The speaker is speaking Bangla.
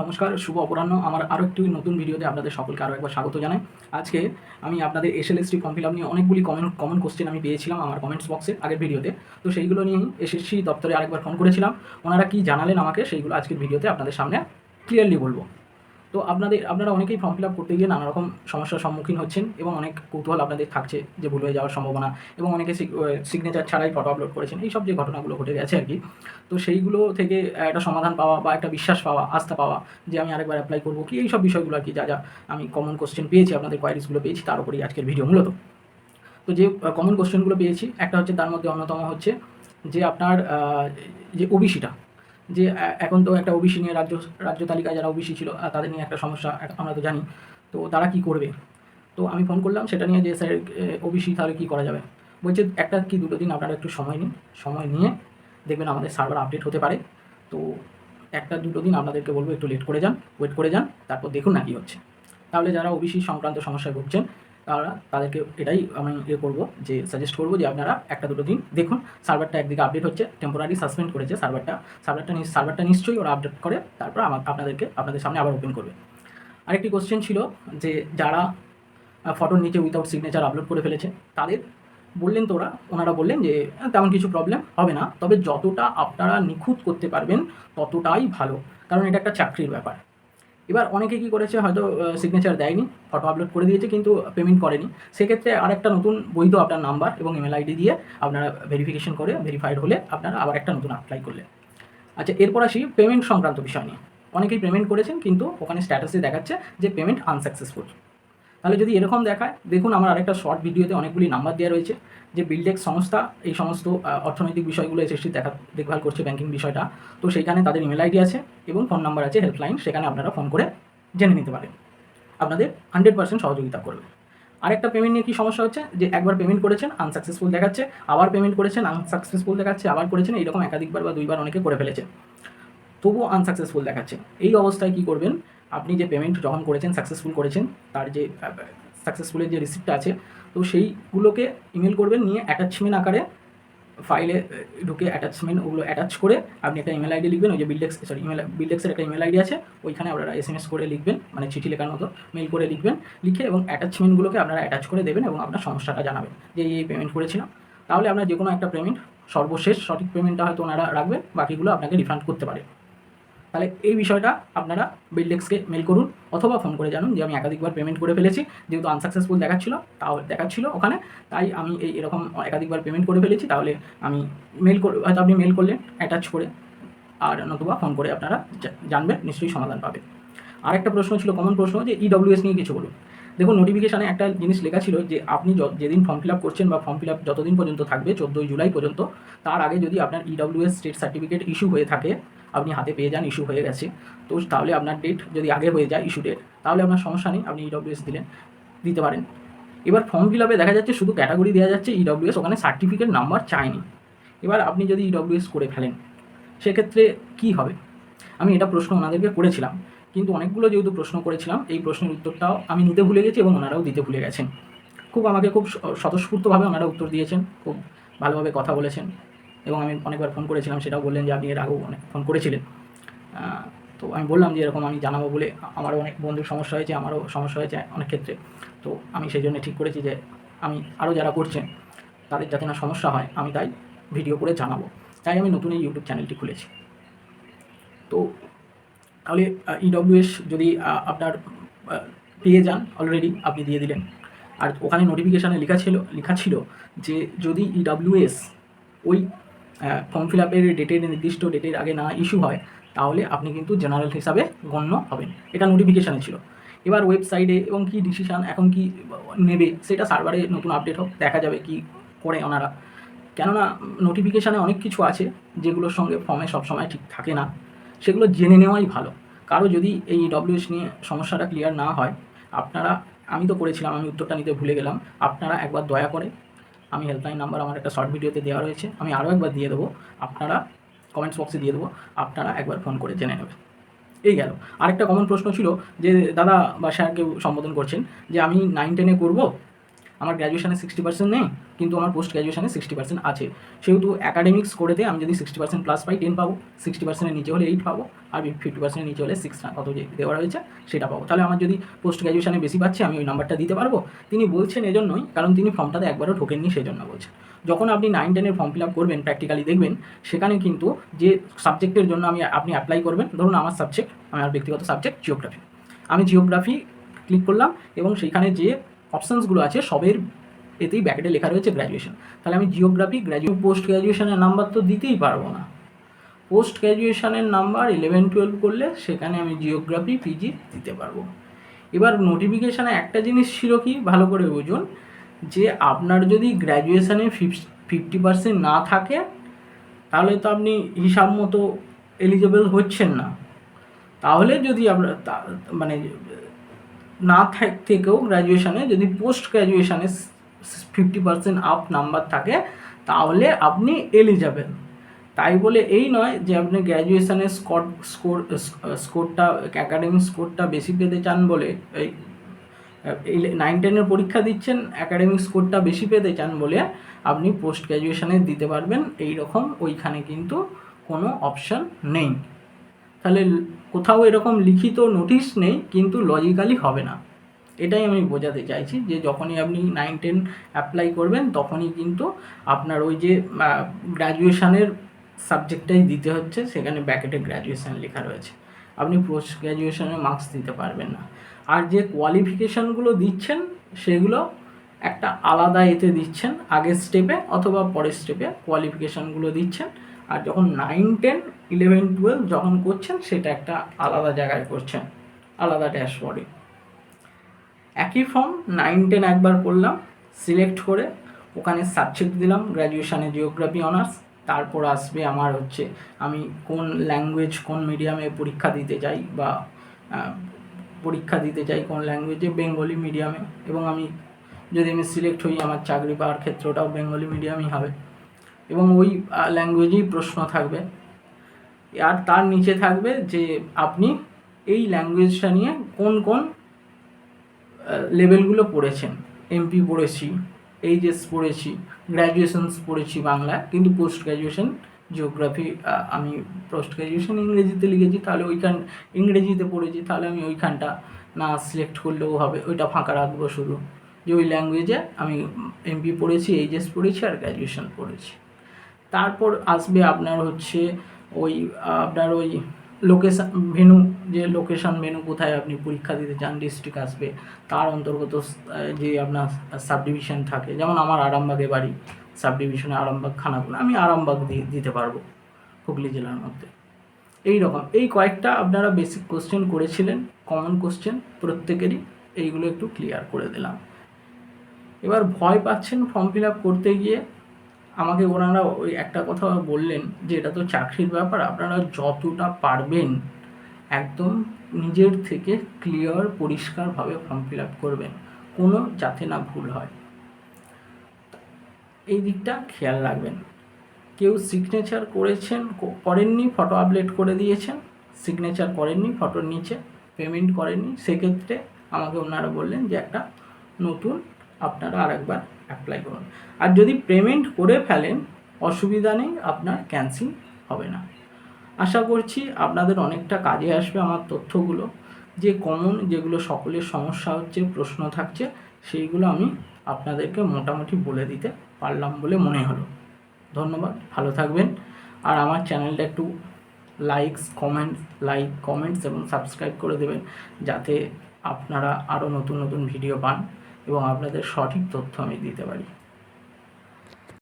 নমস্কার, শুভ অপরাহ্ন। আমার আরও একটি নতুন ভিডিওতে আপনাদের সকলকে আরও একবার স্বাগত জানাই। আজকে আমি আপনাদের এসএলএসটি ফর্ম ফিল আপ নিয়ে অনেকগুলি কমেন্ট কমন কোশ্চেন আমি পেয়েছিলাম আমার কমেন্টস বক্সে আগের ভিডিওতে। তো সেইগুলো নিয়েই এসএসসি দপ্তরে আরেকবার ফোন করেছিলাম। ওনারা কি জানালেন আমাকে, সেইগুলো আজকের ভিডিওতে আপনাদের সামনে ক্লিয়ারলি বলব। তো আপনাদের, আপনারা অনেকেই ফর্ম ফিল আপ করতে গিয়ে নানা রকম সমস্যার সম্মুখীন হচ্ছেন এবং অনেক কৌতূহল আপনাদের থাকছে যে ভুল হয়ে যাওয়ার সম্ভাবনা এবং অনেকে সিগনেচার ছাড়াই ফটো আপলোড করেছেন। এই সব যে ঘটনাগুলো ঘটে গেছে আর কি। তো সেইগুলো থেকে একটা সমাধান পাওয়া বা একটা বিশ্বাস পাওয়া, আস্থা পাওয়া যে আমি আরেকবার অ্যাপ্লাই করব কি এই সব বিষয়গুলো আর কি যা যা আমি কমন কোশ্চেন পেয়েছি, আপনাদের কোয়ারিজগুলো পেয়েছি, তার উপরেই আজকের ভিডিও মূলত। তো যে কমন কোশ্চেনগুলো পেয়েছি, একটা হচ্ছে তার মধ্যে অন্যতম হচ্ছে যে আপনার যে ওবিসিটা যে এখন তো একটা ওবিসি নিয়ে রাজ্য রাজ্য তালিকায় যারা ওবিসি ছিল তাদের নিয়ে একটা সমস্যা আমরা তো জানি। তো তারা কি করবে? তো আমি ফোন করলাম, সেটা নিয়ে যে, স্যার ওবিসি তাহলে কী করা যাবে? বলছে, একটা কি দুটো দিন আপনারা একটু সময় নিন, সময় নিয়ে দেখবেন আমাদের সার্ভার আপডেট হতে পারে। তো একটা দুটো দিন আপনাদেরকে বলব, একটু লেট করে যান ওয়েট করে যান, তারপর দেখুন না কী হচ্ছে। তাহলে যারা ওবিসি সংক্রান্ত সমস্যায় ভুগছেন তারা তাদেরকে এটাই আমি ইয়ে করব যে সাজেস্ট করব যে আপনারা একটা দুটো দিন দেখুন সার্ভারটা একদিকে আপডেট হচ্ছে টেম্পোরারি সাসপেন্ড করেছে সার্ভারটা সার্ভারটা সার্ভারটা নিশ্চয়ই ওরা আপডেট করে, তারপর আপনাদেরকে, আপনাদের সামনে আবার ওপেন করবে। আরেকটি কোশ্চেন ছিল যে যারা ফটোর নিচে উইথাউট সিগনেচার আপলোড করে ফেলেছে, তাদের বললেন তো ওরা, ওনারা বললেন যে তেমন কিছু প্রবলেম হবে না, তবে যতটা আপনারা নিখুঁত করতে পারবেন, ততটাই ভালো। কারণ এটা একটা চাকরির ব্যাপার। এবার অনেকে কি করেছে, হয়তো সিগনেচার দেয়নি ফটো আপলোড করে দিয়েছে, কিন্তু পেমেন্ট করেনি। সেক্ষেত্রে আরেকটা নতুন বৈধ আপনার নাম্বার এবং ইমেল আইডি দিয়ে আপনারা ভেরিফিকেশন করে ভেরিফাইড হলে আপনারা আবার একটা নতুন অ্যাপ্লাই করলেন। আচ্ছা এরপর আসি পেমেন্ট সংক্রান্ত বিষয় নিয়ে। অনেকেই পেমেন্ট করেছেন, কিন্তু ওখানে স্ট্যাটাসে দেখাচ্ছে যে পেমেন্ট আনসাকসেসফুল তাহলে যদি এরকম দেখায়, দেখুন আমার আরেকটা শর্ট ভিডিওতে অনেকগুলি নাম্বার দেওয়া রয়েছে, যে বিলডেক্স সংস্থা এই সমস্ত অর্থনৈতিক বিষয়গুলো এসএসসি দেখা, দেখভাল করছে ব্যাংকিং বিষয়টা। তো সেখানে তাদের ইমেল আইডি আছে এবং ফোন নাম্বার আছে হেল্পলাইন সেখানে আপনারা ফোন করে জেনে নিতে পারেন। আপনাদের হান্ড্রেড পার্সেন্ট সহযোগিতা করবে। আরেকটা পেমেন্ট নিয়ে কি সমস্যা হচ্ছে? যে একবার পেমেন্ট করেছেন আনসাকসেসফুল দেখাচ্ছে, আবার পেমেন্ট করেছেন আনসাকসেসফুল দেখাচ্ছে, আবার করেছেন, এইরকম একাধিকবার বা দুইবার অনেকে করে ফেলেছে। তবুও আনসাকসেসফুল দেখাচ্ছে। এই অবস্থায় কি করবেন? আপনি যে পেমেন্ট যখন করেছেন সাকসেসফুল করেছেন, তার যে সাকসেসফুলের যে রিসিপ্টটা আছে, তো সেইগুলোকে ইমেল করবেন, নিয়ে অ্যাটাচমেন্ট আকারে ফাইলে ঢুকে অ্যাটাচমেন্ট ওগুলো অ্যাটাচ করে আপনি একটা ইমেল আইডি লিখবেন, ওই যে বিল্ডেক্স সরি ইমেল বিল্ডেক্সের একটা ইমেল আইডি আছে, ওইখানে আপনারা এস এম এস করে লিখবেন মানে চিঠি লেখার মতো মেল করে লিখবেন, লিখে এবং অ্যাটাচমেন্টগুলোকে আপনারা অ্যাটাচ করে দেবেন এবং আপনার সমস্যাটা জানাবেন, যে এই পেমেন্ট করেছিলাম তাহলে আপনার যে কোনো একটা পেমেন্ট সর্বশেষ সঠিক পেমেন্টটা হয়তো ওনারা রাখবেন, বাকিগুলো আপনাকে রিফান্ড করতে পারে। তাহলে এই বিষয়টা আপনারা বিল্ডেক্সকে মেল করুন অথবা ফোন করে জানুন যে আমি একাধিকবার পেমেন্ট করে ফেলেছি। যেহেতু আনসাকসেসফুল দেখাচ্ছিল, তাও দেখাচ্ছিল ওখানে। তাই আমি এই এরকম একাধিকবার পেমেন্ট করে ফেলেছি, তাহলে আমি মেল করে হয়তো আপনি মেল করলেন অ্যাটাচ করে আর নতুবা ফোন করে আপনারা জানবেন, নিশ্চয়ই সমাধান পাবেন। আরেকটা প্রশ্ন ছিল কমন প্রশ্ন যে ইডব্লিউএস নিয়ে কিছু বলুন। দেখুন নোটিফিকেশানে একটা জিনিস লেখা ছিল যে আপনি যেদিন ফর্ম ফিল আপ করছেন বা ফর্ম ফিল আপ যতদিন পর্যন্ত থাকবে, চোদ্দোই জুলাই পর্যন্ত, তার আগে যদি আপনার ইডব্লিউএস স্টেট সার্টিফিকেট ইস্যু হয়ে থাকে আপনি হাতে পেয়ে যান ইস্যু হয়ে গেছে। তো তাহলে আপনার ডেট যদি আগে হয়ে যায় ইস্যু ডেট তাহলে আপনার সমস্যা নেই, আপনি ইডব্লিউএস দিলেন দিতে পারেন। এবার ফর্ম ফিল আপে দেখা যাচ্ছে শুধু ক্যাটাগরি দেওয়া যাচ্ছে ইডব্লিউএস ওখানে সার্টিফিকেট নাম্বার চায়নি এবার আপনি যদি ইডব্লিউএস করে ফেলেন, সেক্ষেত্রে কি হবে? আমি এটা প্রশ্ন ওনাদেরকে করেছিলাম, কিন্তু অনেকগুলো যেহেতু প্রশ্ন করেছিলাম, এই প্রশ্নের উত্তরটাও আমি নিতে ভুলে গেছি এবং ওনারাও দিতে ভুলে গেছেন। খুব আমাকে খুব স্বতঃস্ফূর্তভাবে ওনারা উত্তর দিয়েছেন, খুব ভালোভাবে কথা বলেছেন। এবং আমি অনেকবার ফোন করেছিলাম, সেটাও বললেন যে আপনি এর আগেও অনেক ফোন করেছিলেন। তো আমি বললাম যে এরকম আমি জানাব বলে আমারও অনেক বন্ধুর সমস্যা হয়েছে, আমারও সমস্যা হয়েছে অনেক ক্ষেত্রে। তো আমি সেই জন্য ঠিক করেছি যে আমি আরও যারা করছেন, তাদের যাতে না সমস্যা হয়, আমি তাই ভিডিও করে জানাব। তাই আমি নতুন এই ইউটিউব চ্যানেলটি খুলেছি। তো তাহলে ইডব্লিউএস যদি আপনার পেয়ে যান অলরেডি আপনি দিয়ে দিলেন। আর ওখানে নোটিফিকেশানে লেখা ছিল লেখা ছিল যে যদি ইডব্লিউএস ওই ফর্ম ফিল আপের ডেটের নির্দিষ্ট ডেটের আগে না ইস্যু হয়, তাহলে আপনি কিন্তু জেনারেল হিসাবে গণ্য হবেন। এটা নোটিফিকেশানে ছিল। এবার ওয়েবসাইটে এবং কি ডিসিশান এখন কি নেবে, সেটা সার্ভারে নতুন আপডেট হোক, দেখা যাবে কি করে ওনারা। কেননা নোটিফিকেশানে অনেক কিছু আছে, যেগুলোর সঙ্গে ফর্মে সবসময় ঠিক থাকে না। সেগুলো জেনে নেওয়াই ভালো। কারও যদি এই ডব্লিউএস নিয়ে সমস্যাটা ক্লিয়ার না হয়, আপনারা, আমি তো করেছিলাম, আমি উত্তরটা নিতে ভুলে গেলাম, আপনারা একবার দয়া করে আমি হেল্পলাইন নাম্বার আমার একটা শর্ট ভিডিওতে দেওয়া রয়েছে। আমি আরও একবার দিয়ে দেবো। আপনারা কমেন্টস বক্সে দিয়ে দেবো। আপনারা একবার ফোন করে জেনে নেবেন। এই গেল। আরেকটা কমন প্রশ্ন ছিল যে, দাদা বা স্যারকে সম্বোধন করছেন যে, আমি নাইন টেনে করব? আমার গ্র্যাজুয়েশনে সিক্সটি পার্সেন্ট নেই, কিন্তু আমার পোস্ট গ্র্যাজুয়েশনে সিক্সটি পার্সেন্ট আছে। সেহেতু অ্যাকাডেমিক্স করেতে আমি যদি সিক্সটি পার্সেন্ট প্লাস পাই টেন পাবো। সিক্সটি পার্সেন্টের নিচে হলে এইট পাবো, আর ফিফটি পার্সেন্টের নিচে হলে সিক্স কত যে দেওয়া রয়েছে, সেটা পাবো। তাহলে আমার যদি পোস্ট গ্র্যাজুয়েশনে বেশি পাচ্ছি, আমি ওই নাম্বারটা দিতে পারব? তিনি বলছেন এজন্যই, কারণ তিনি ফর্মটাতে একবারও ঢোকেননি সেই জন্য বলছেন। যখন আপনি নাইন টেনের ফর্ম ফিল আপ করবেন প্র্যাকটিক্যালি দেখবেন, সেখানে কিন্তু যে সাবজেক্টের জন্য আমি আপনি অ্যাপ্লাই করবেন, ধরুন আমার সাবজেক্ট আমার ব্যক্তিগত সাবজেক্ট জিওগ্রাফি আমি জিওগ্রাফি ক্লিক করলাম, এবং সেইখানে যে অপশানসগুলো আছে, সবের এতেই ব্যাকেটে লেখা রয়েছে গ্র্যাজুয়েশন তাহলে আমি জিওগ্রাফি গ্র্যাজুয়েট পোস্ট গ্র্যাজুয়েশনের নাম্বার তো দিতেই পারব না। পোস্ট গ্র্যাজুয়েশনের নাম্বার ইলেভেন টুয়েলভ করলে সেখানে আমি জিওগ্রাফি পিজি দিতে পারব। এবার নোটিফিকেশানে একটা জিনিস ছিল কি? ভালো করে বুঝুন, যে আপনার যদি গ্র্যাজুয়েশানে ফিফটি পার্সেন্ট না থাকে, তাহলে তো আপনি হিসাব মতো এলিজেবল হচ্ছেন না। তাহলে যদি আপনার মানে না থাক, থেকেও গ্র্যাজুয়েশানে যদি পোস্ট গ্র্যাজুয়েশানে ফিফটি পার্সেন্ট আপ নাম্বার থাকে, তাহলে আপনি এলিজেবল তাই বলে এই নয় যে আপনি গ্র্যাজুয়েশানের স্কোর স্কোর স্কোরটা অ্যাকাডেমিক স্কোরটা বেশি পেতে চান বলে, এই এই নাইন টেনের পরীক্ষা দিচ্ছেন অ্যাকাডেমিক স্কোরটা বেশি পেতে চান বলে আপনি পোস্ট গ্র্যাজুয়েশনে দিতে পারবেন। এই রকম ওইখানে কিন্তু কোনো অপশান নেই। তাহলে কোথাও এরকম লিখিত নোটিশ নেই, কিন্তু লজিক্যালি হবে না। এটাই আমি বোঝাতে চাইছি যে যখনই আপনি নাইন টেন অ্যাপ্লাই করবেন, তখনই কিন্তু আপনার ওই যে গ্র্যাজুয়েশানের সাবজেক্টটাই দিতে হচ্ছে, সেখানে ব্যাকেটে গ্র্যাজুয়েশান লেখা রয়েছে। আপনি পোস্ট গ্র্যাজুয়েশনের মার্কস দিতে পারবেন না। আর যে কোয়ালিফিকেশানগুলো দিচ্ছেন, সেগুলো একটা আলাদা এতে দিচ্ছেন, আগের স্টেপে অথবা পরের স্টেপে কোয়ালিফিকেশানগুলো দিচ্ছেন। আর যখন নাইন টেন ইলেভেন টুয়েলভ যখন করছেন, সেটা একটা আলাদা জায়গায় করছেন, আলাদা ড্যাশবোর্ডে একই ফর্ম নাইন টেন একবার করলাম সিলেক্ট করে ওখানে সাবজেক্ট দিলাম গ্র্যাজুয়েশানে জিওগ্রাফি অনার্স তারপর আসবে আমার হচ্ছে, আমি কোন ল্যাঙ্গুয়েজ কোন মিডিয়ামে পরীক্ষা দিতে চাই বা পরীক্ষা দিতে চাই কোন ল্যাঙ্গুয়েজে বেঙ্গলি মিডিয়ামে এবং আমি যদি আমি সিলেক্ট হই, আমার চাকরি পাওয়ার ক্ষেত্রটাও বেঙ্গলি মিডিয়ামই হবে। এবং ওই ল্যাঙ্গুয়েজেই প্রশ্ন থাকবে। আর তার নিচে থাকবে যে আপনি এই ল্যাঙ্গুয়েজটা নিয়ে কোন কোন লেভেলগুলো পড়েছেন। এমপি পড়েছি এইচএস পড়েছি গ্র্যাজুয়েশনস পড়েছি বাংলা, কিন্তু পোস্ট গ্র্যাজুয়েশন জিওগ্রাফি আমি পোস্ট গ্র্যাজুয়েশন ইংরেজিতে লিখেছি, তাহলে ওইখান, ইংরেজিতে পড়েছি, তাহলে আমি ওইখানটা না সিলেক্ট করলেও হবে, ওইটা ফাঁকা রাখব শুধু। যে ওই ল্যাঙ্গুয়েজে আমি এমপি পড়েছি এইচএস পড়েছি, আর গ্র্যাজুয়েশন পড়েছি। তারপর আসবে আপনার হচ্ছে ওই, আপনার ওই লোকেশান ভেনু যে লোকেশান ভেনু কোথায় আপনি পরীক্ষা দিতে চান ডিস্ট্রিক্ট আসবে, তার অন্তর্গত যে আপনার সাব ডিভিশন থাকে, যেমন আমার আরামবাগে বাড়ি সাব ডিভিশনে আরামবাগ, খানাকুল, আমি আরামবাগ দিয়ে দিতে পারব হুগলি জেলার মধ্যে। এই রকম এই কয়েকটা আপনারা বেসিক কোশ্চেন করেছিলেন কমন কোশ্চেন প্রত্যেকেরই, এইগুলো একটু ক্লিয়ার করে দিলাম। এবার ভয় পাচ্ছেন ফর্ম ফিল আপ করতে গিয়ে আমাকে ওনারা ওই একটা কথা বললেন যে, এটা তো চাকরির ব্যাপার, আপনারা যতটা পারবেন একদম নিজের থেকে ক্লিয়ার পরিষ্কারভাবে ফর্ম ফিল আপ করবেন, কোনো যাতে না ভুল হয়। এই দিকটা খেয়াল রাখবেন। কেউ সিগনেচার করেছেন করেননি ফটো আপলোড করে দিয়েছেন সিগনেচার করেননি ফটোর নিচে পেমেন্ট করেননি, সেক্ষেত্রে আমাকে ওনারা বললেন যে, একটা নতুন আপনারা আরেকবার অ্যাপ্লাই করুন। আর যদি পেমেন্ট করে ফেলেন, অসুবিধা নেই, আপনার ক্যান্সেল হবে না। আশা করছি আপনাদের অনেকটা কাজে আসবে আমার তথ্যগুলো। যে কমন যেগুলো সকলের সমস্যা হচ্ছে, প্রশ্ন থাকছে, সেইগুলো আমি আপনাদেরকে মোটামুটি বলে দিতে পারলাম বলে মনে হলো। ধন্যবাদ, ভালো থাকবেন। আর আমার চ্যানেলটা একটু লাইকস কমেন্টস লাইক কমেন্টস এবং সাবস্ক্রাইব করে দেবেন, যাতে আপনারা আরও নতুন নতুন ভিডিও পান। এবং আপনাদের সঠিক তথ্য আমি দিতে পারি।